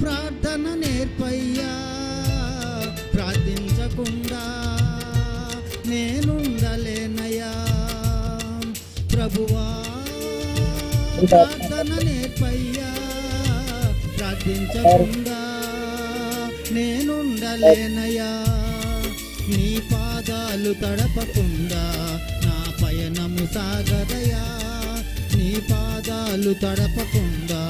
ప్రార్థన నేర్పయ్యా. ప్రార్థించకుండా నేనుండలేనయ్యా. ప్రభువా ప్రార్థన నేర్పయ్యా. ప్రార్థించకుండా నేనుండలేనయ్యా. నీ పాదాలు తడపకుండా నా పయనము సాగదయా నీ పాదాలు తడపకుండా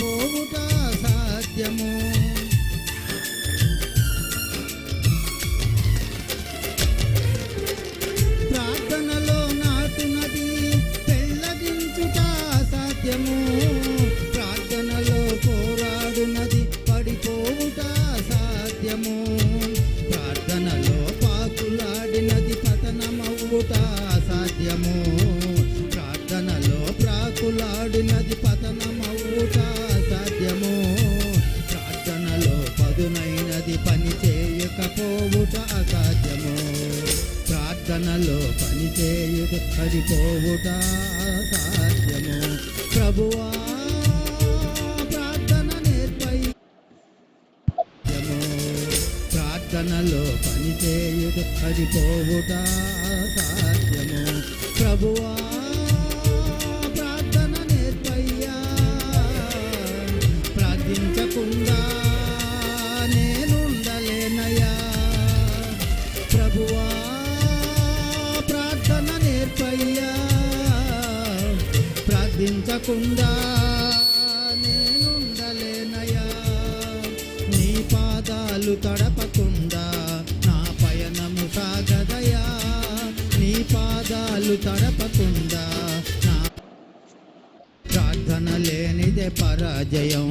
పోవుట సాధ్యము. ప్రార్థనలో నాటునది తెల్లగించుట సాధ్యము. పదునైనది పని చేయకపోవుట అసాధ్యము. ప్రార్థనలో పని చేయుట సరిపోవుట అసాధ్యము. ప్రభువా ప్రార్థన నేర్పై ప్రార్థనలో పని చేయుట సరిపోవుట అసాధ్యము. ప్రభువా నేర్పయ్యా ప్రార్థించకుండా నేనుండలేనయ్యా. నీ పాదాలు తడపకుండా నా పయనము సాగదయా నీ పాదాలు తడపకుండా నా ప్రార్థన లేనిదే పరాజయం.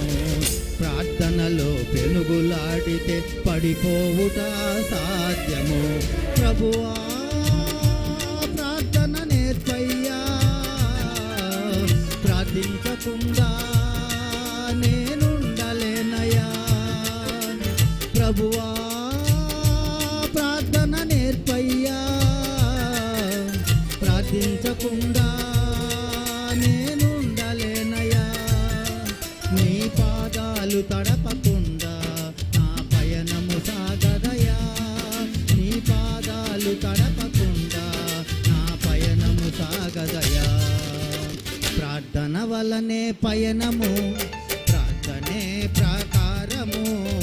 ప్రార్థనలో పెనుగులాడితే పడిపోవుట సాధ్యము. ప్రభువా ప్రార్థన నేర్పయ్యా. ప్రార్థించకుండా నేనుండలేనయా ప్రభువా కదయా. ప్రార్థన వలనే పయనము ప్రార్థనే ప్రాకారము.